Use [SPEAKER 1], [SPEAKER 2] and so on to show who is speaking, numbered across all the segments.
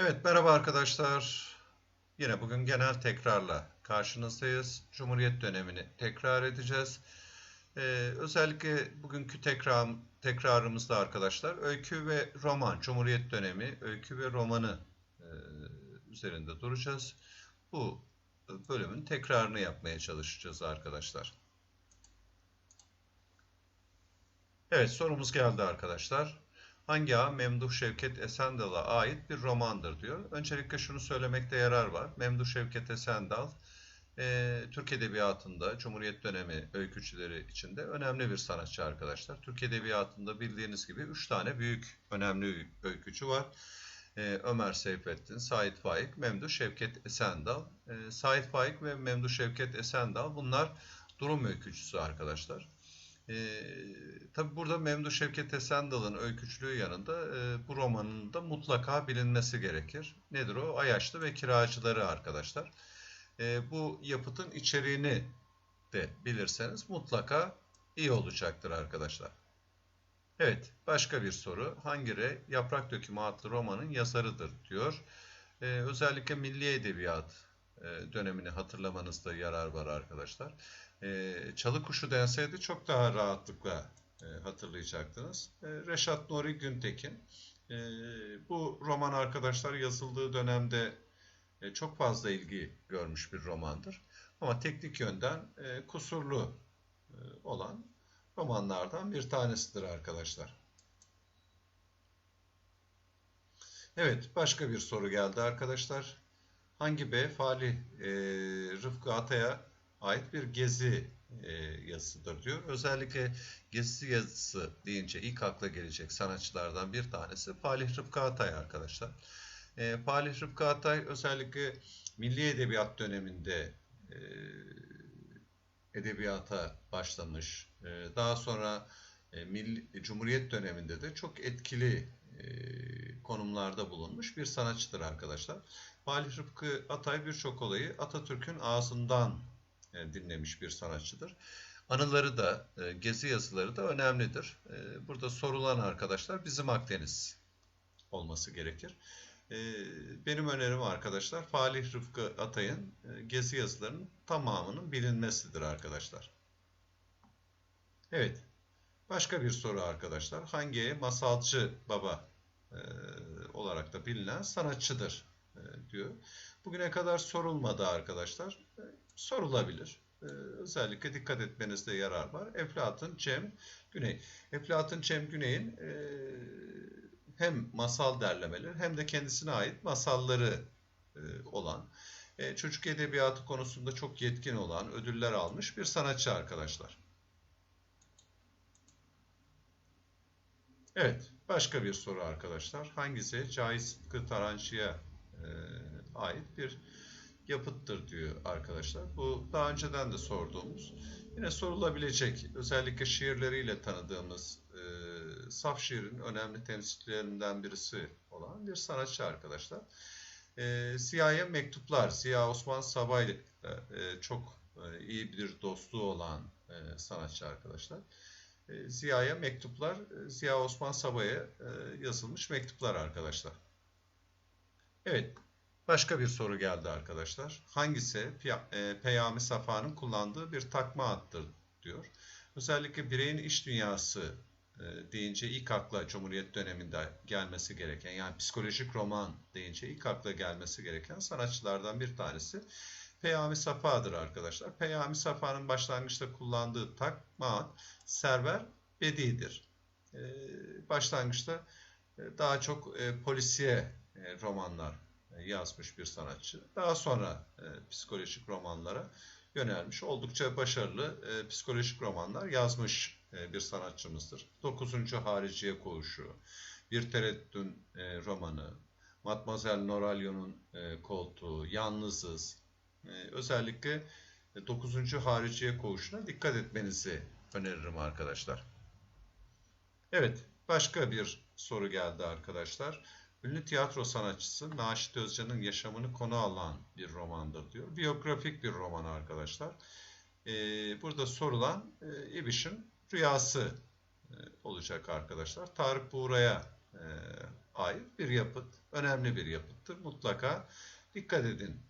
[SPEAKER 1] Evet, merhaba arkadaşlar. Yine bugün genel tekrarla karşınızdayız. Cumhuriyet dönemini tekrar edeceğiz. Ee, özellikle bugünkü tekrar, tekrarımızda arkadaşlar öykü ve roman, Cumhuriyet dönemi öykü ve romanı e, üzerinde duracağız. Bu bölümün tekrarını yapmaya çalışacağız arkadaşlar. Evet, sorumuz geldi arkadaşlar. Hangi ağ Memduh Şevket Esendal'a ait bir romandır diyor. Öncelikle şunu söylemekte yarar var. Memduh Şevket Esendal e, Türk Edebiyatı'nda Cumhuriyet dönemi öykücüleri içinde önemli bir sanatçı arkadaşlar. Türk Edebiyatı'nda bildiğiniz gibi 3 tane büyük önemli öykücü var. E, Ömer Seyfettin, Sait Faik, Memduh Şevket Esendal. E, Sait Faik ve Memduh Şevket Esendal bunlar durum öykücüsü arkadaşlar. E, tabi burada Memduh Şevket Esendal'ın öykücülüğü yanında e, bu romanın da mutlaka bilinmesi gerekir. Nedir o? Ayaşlı ve Kiracıları arkadaşlar. E, bu yapıtın içeriğini de bilirseniz mutlaka iyi olacaktır arkadaşlar. Evet, başka bir soru. Hangi re Yaprak Dökümü adlı romanın yazarıdır diyor. E, özellikle milli edebiyat e, dönemini hatırlamanızda yarar var arkadaşlar e, çalı kuşu denseydi çok daha rahatlıkla e, hatırlayacaktınız. E, Reşat Nuri Güntekin. E, bu roman arkadaşlar yazıldığı dönemde e, çok fazla ilgi görmüş bir romandır. Ama teknik yönden e, kusurlu e, olan romanlardan bir tanesidir arkadaşlar. Evet, başka bir soru geldi arkadaşlar. Hangi B Fali e, Rıfkı Atay'a ait bir gezi e, yazısıdır diyor. Özellikle gezi yazısı deyince ilk akla gelecek sanatçılardan bir tanesi Falih Rıfkı Atay arkadaşlar. E, Falih Rıfkı Atay özellikle milli edebiyat döneminde e, edebiyata başlamış. E, daha sonra e, milli, Cumhuriyet döneminde de çok etkili e, konumlarda bulunmuş bir sanatçıdır arkadaşlar. Falih Rıfkı Atay birçok olayı Atatürk'ün ağzından e, dinlemiş bir sanatçıdır. Anıları da, e, gezi yazıları da önemlidir. E, burada sorulan arkadaşlar bizim Akdeniz olması gerekir. Benim önerim arkadaşlar Falih Rıfkı Atay'ın gezi yazılarının tamamının bilinmesidir arkadaşlar. Evet. Başka bir soru arkadaşlar. Hangi masalcı baba olarak da bilinen sanatçıdır diyor. Bugüne kadar sorulmadı arkadaşlar sorulabilir. Ee, özellikle dikkat etmenizde yarar var. Eflatun, Cem, Güney. Eflatun, Cem, Güney'in e, hem masal derlemeleri hem de kendisine ait masalları e, olan, e, çocuk edebiyatı konusunda çok yetkin olan, ödüller almış bir sanatçı arkadaşlar. Evet, başka bir soru arkadaşlar. Hangisi Cahit Sıtkı Tarancı'ya e, ait bir yapıttır diyor arkadaşlar. Bu daha önceden de sorduğumuz, yine sorulabilecek, özellikle şiirleriyle tanıdığımız e, saf şiirin önemli temsilcilerinden birisi olan bir sanatçı arkadaşlar. E, Ziya'ya mektuplar, Ziya Osman Sabay e, çok e, iyi bir dostluğu olan e, sanatçı arkadaşlar. E, Ziya'ya mektuplar, e, Ziya Osman Sabay'a e, yazılmış mektuplar arkadaşlar. Evet, Başka bir soru geldi arkadaşlar. Hangisi e, Peyami Safa'nın kullandığı bir takma addır diyor. Özellikle bireyin iş dünyası e, deyince ilk akla Cumhuriyet döneminde gelmesi gereken yani psikolojik roman deyince ilk akla gelmesi gereken sanatçılardan bir tanesi Peyami Safa'dır arkadaşlar. Peyami Safa'nın başlangıçta kullandığı takma Server Bedi'dir. E, başlangıçta daha çok polisiye romanlar yazmış bir sanatçı. Daha sonra e, psikolojik romanlara yönelmiş. Oldukça başarılı e, psikolojik romanlar yazmış e, bir sanatçımızdır. 9. Hariciye Koğuşu, Bir Tereddün e, romanı, Matmazel Noralyon'un e, koltuğu, Yalnızız. E, özellikle 9. Hariciye Koğuşu'na dikkat etmenizi öneririm arkadaşlar. Evet, başka bir soru geldi arkadaşlar. Ünlü tiyatro sanatçısı Naşit Özcan'ın yaşamını konu alan bir romandır diyor. Biyografik bir roman arkadaşlar. Ee, burada sorulan e, İbiş'in rüyası e, olacak arkadaşlar. Tarık Buğra'ya e, ait bir yapıt. Önemli bir yapıttır. Mutlaka dikkat edin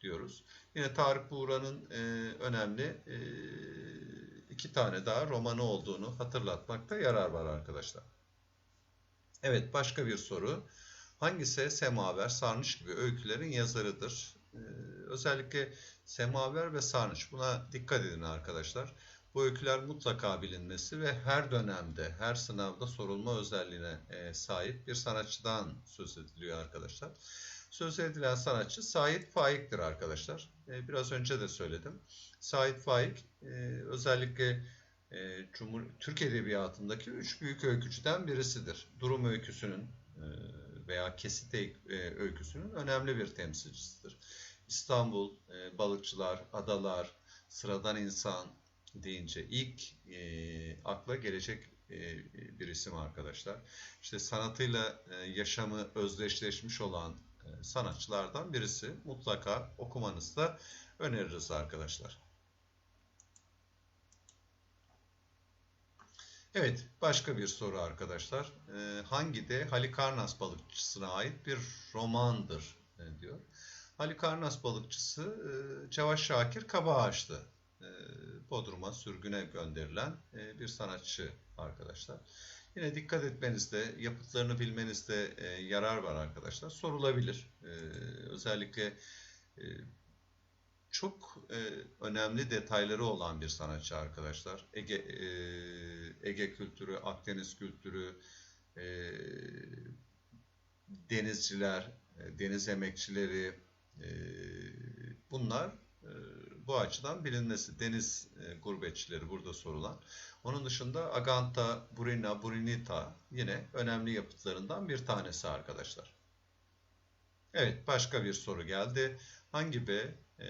[SPEAKER 1] diyoruz. Yine Tarık Buğra'nın e, önemli iki tane daha romanı olduğunu hatırlatmakta yarar var arkadaşlar. Evet başka bir soru. Hangisi Semaver, Sarnıç gibi öykülerin yazarıdır? Ee, özellikle Semaver ve Sarnıç buna dikkat edin arkadaşlar. Bu öyküler mutlaka bilinmesi ve her dönemde, her sınavda sorulma özelliğine e, sahip bir sanatçıdan söz ediliyor arkadaşlar. Söz edilen sanatçı Sait Faik'tir arkadaşlar. E, biraz önce de söyledim. Sait Faik e, özellikle Cumhur Türk Edebiyatı'ndaki üç büyük öykücüden birisidir. Durum öyküsünün veya kesit e, öyküsünün önemli bir temsilcisidir. İstanbul, e, balıkçılar, adalar, sıradan insan deyince ilk e, akla gelecek e, bir isim arkadaşlar. İşte sanatıyla e, yaşamı özdeşleşmiş olan e, sanatçılardan birisi. Mutlaka okumanızı da öneririz arkadaşlar. Evet, başka bir soru arkadaşlar. E, hangi de Halikarnas balıkçısına ait bir romandır e, diyor. Halikarnas balıkçısı e, Cevat Şakir Kabaağaç'tı. E, Bodrum'a sürgüne gönderilen e, bir sanatçı arkadaşlar. Yine dikkat etmenizde, yapıtlarını bilmenizde e, yarar var arkadaşlar. Sorulabilir. E, özellikle e, çok e, önemli detayları olan bir sanatçı arkadaşlar. Ege e, Ege kültürü, Akdeniz kültürü, e, denizciler, e, deniz emekçileri e, bunlar e, bu açıdan bilinmesi. Deniz e, gurbetçileri burada sorulan. Onun dışında Aganta, Burina, Burinita yine önemli yapıtlarından bir tanesi arkadaşlar. Evet, başka bir soru geldi. Hangi B, e,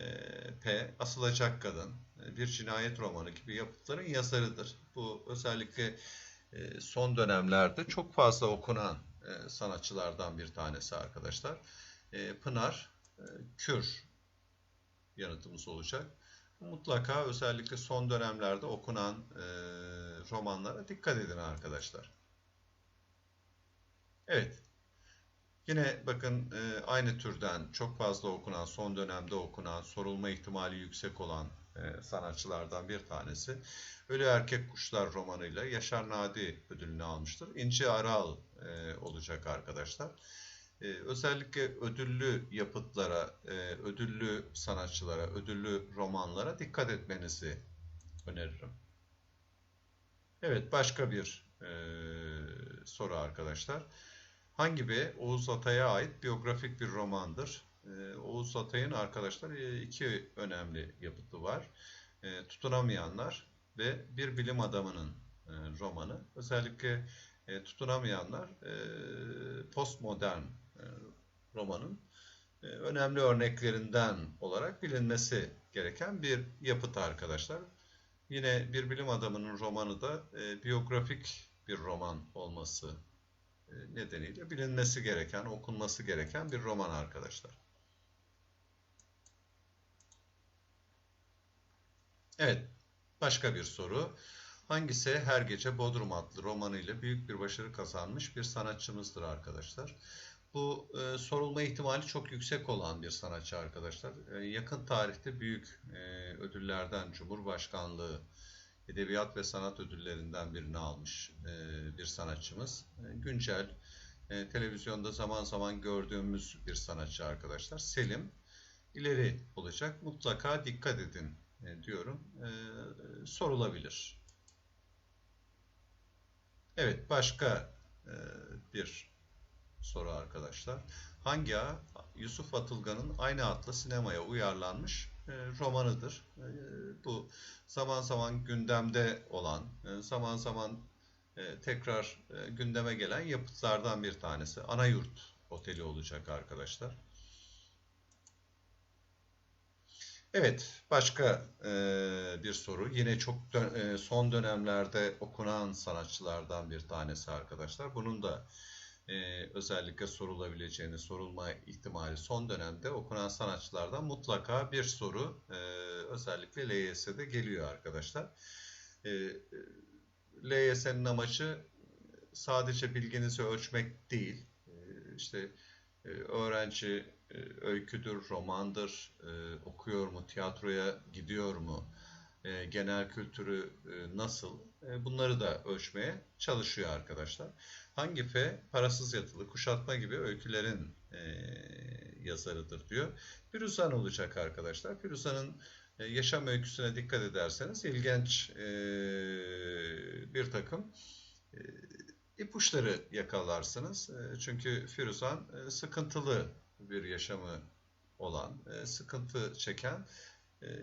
[SPEAKER 1] P, Asılacak Kadın, e, bir cinayet romanı gibi yapıtların yazarıdır. Bu özellikle e, son dönemlerde çok fazla okunan e, sanatçılardan bir tanesi arkadaşlar. E, Pınar e, Kür yanıtımız olacak. Mutlaka özellikle son dönemlerde okunan e, romanlara dikkat edin arkadaşlar. Evet. Yine bakın e, aynı türden çok fazla okunan, son dönemde okunan, sorulma ihtimali yüksek olan e, sanatçılardan bir tanesi. Ölü Erkek Kuşlar romanıyla Yaşar Nadi ödülünü almıştır. İnci Aral e, olacak arkadaşlar. Özellikle ödüllü yapıtlara, e, ödüllü sanatçılara, ödüllü romanlara dikkat etmenizi öneririm. Evet, başka bir soru arkadaşlar. Hangi B? Oğuz Atay'a ait biyografik bir romandır. E, Oğuz Atay'ın arkadaşlar e, iki önemli yapıtı var. E, Tutunamayanlar ve Bir Bilim Adamının e, romanı. Özellikle e, Tutunamayanlar postmodern romanın önemli örneklerinden olarak bilinmesi gereken bir yapıt arkadaşlar. Yine bir bilim adamının romanı da biyografik bir roman olması nedeniyle bilinmesi gereken, okunması gereken bir roman arkadaşlar. Evet, başka bir soru. Hangisi her gece Bodrum adlı romanıyla büyük bir başarı kazanmış bir sanatçımızdır arkadaşlar? Bu e, sorulma ihtimali çok yüksek olan bir sanatçı arkadaşlar. E, yakın tarihte büyük e, ödüllerden Cumhurbaşkanlığı Edebiyat ve Sanat ödüllerinden birini almış e, bir sanatçımız. E, güncel e, televizyonda zaman zaman gördüğümüz bir sanatçı arkadaşlar. Selim ileri olacak. Mutlaka dikkat edin diyorum. Sorulabilir. Evet başka bir soru arkadaşlar. Hangi Yusuf Atılgan'ın aynı adlı sinemaya uyarlanmış romanıdır. E, bu zaman zaman gündemde olan, e, zaman zaman e, tekrar e, gündeme gelen yapıtlardan bir tanesi. Anayurt Oteli olacak arkadaşlar. Evet, başka e, bir soru. Yine çok dön e, son dönemlerde okunan sanatçılardan bir tanesi arkadaşlar. Bunun da e, özellikle sorulabileceğini, sorulma ihtimali son dönemde okunan sanatçılardan mutlaka bir soru e, özellikle LYS'de geliyor arkadaşlar. E, LYS'nin amacı sadece bilginizi ölçmek değil, e, işte e, öğrenci e, öyküdür, romandır, e, okuyor mu, tiyatroya gidiyor mu, e, genel kültürü e, nasıl, e, bunları da ölçmeye çalışıyor arkadaşlar. Hangi F parasız yatılı, kuşatma gibi öykülerin yazarıdır diyor. Firuzan olacak arkadaşlar. Firuzan'ın yaşam öyküsüne dikkat ederseniz ilginç bir takım ipuçları yakalarsınız. Çünkü Firuzan sıkıntılı bir yaşamı olan, sıkıntı çeken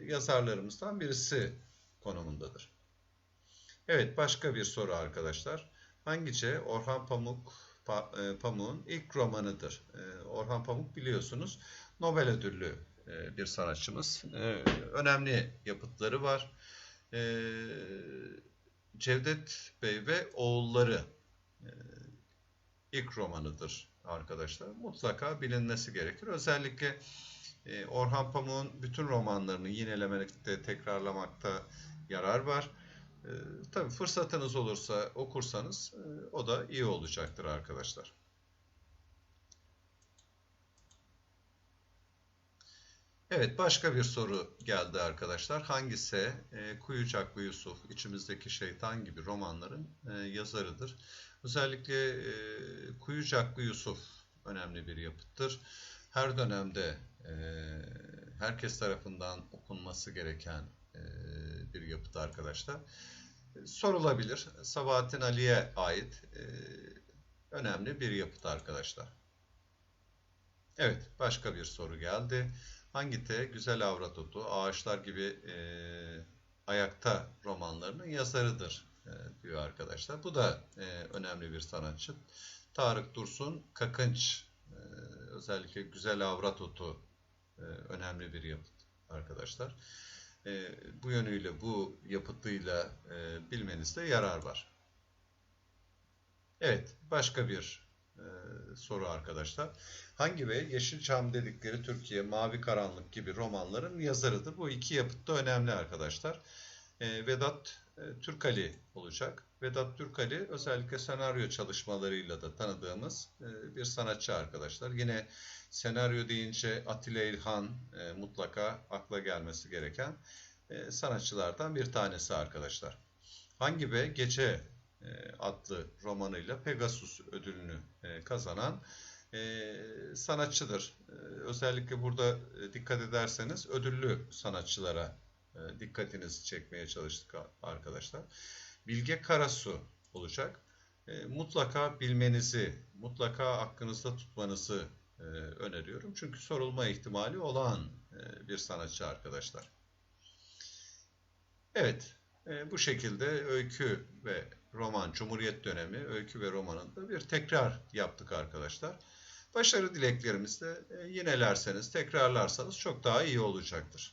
[SPEAKER 1] yazarlarımızdan birisi konumundadır. Evet, başka bir soru arkadaşlar. Hangi C Orhan Pamuk Pa- e, Pamuk'un ilk romanıdır? E, Orhan Pamuk biliyorsunuz Nobel ödüllü e, bir sanatçımız. E, Önemli yapıtları var. E, Cevdet Bey ve Oğulları e, ilk romanıdır arkadaşlar. Mutlaka bilinmesi gerekir. Özellikle e, Orhan Pamuk'un bütün romanlarını yinelemekte, tekrarlamakta yarar var. E, tabii fırsatınız olursa okursanız e, o da iyi olacaktır arkadaşlar. Evet, başka bir soru geldi arkadaşlar. Hangisi e, Kuyucaklı Yusuf, İçimizdeki Şeytan gibi romanların e, yazarıdır? Özellikle e, Kuyucaklı Yusuf önemli bir yapıttır. Her dönemde e, herkes tarafından okunması gereken e, bir yapıt arkadaşlar. Sorulabilir. Sabahattin Ali'ye ait e, önemli bir yapıt arkadaşlar. Evet, başka bir soru geldi. Hangi T Güzel Avrat Otu, Ağaçlar gibi e, ayakta romanlarının yazarıdır e, diyor arkadaşlar. Bu da e, önemli bir sanatçı. Tarık Dursun Kakınç, özellikle Güzel Avrat Otu e, önemli bir yapıt arkadaşlar. E, bu yönüyle, bu yapıtıyla e, bilmenizde yarar var. Evet, başka bir e, soru arkadaşlar. Hangi ve Yeşilçam dedikleri Türkiye, Mavi Karanlık gibi romanların yazarıdır. Bu iki yapıt da önemli arkadaşlar. E, Vedat Türkali olacak. Vedat Türkali özellikle senaryo çalışmalarıyla da tanıdığımız e, bir sanatçı arkadaşlar. Yine senaryo deyince Atilla İlhan e, mutlaka akla gelmesi gereken e, sanatçılardan bir tanesi arkadaşlar. Hangi ve Gece e, adlı romanıyla Pegasus ödülünü e, kazanan e, sanatçıdır. E, özellikle burada e, dikkat ederseniz ödüllü sanatçılara e, dikkatinizi çekmeye çalıştık arkadaşlar. Bilge Karasu olacak. E, mutlaka bilmenizi, mutlaka aklınızda tutmanızı e, öneriyorum. Çünkü sorulma ihtimali olan e, bir sanatçı arkadaşlar. Evet, e, bu şekilde öykü ve roman, Cumhuriyet dönemi öykü ve romanında bir tekrar yaptık arkadaşlar. Başarı dileklerimizi de e, yinelerseniz, tekrarlarsanız çok daha iyi olacaktır.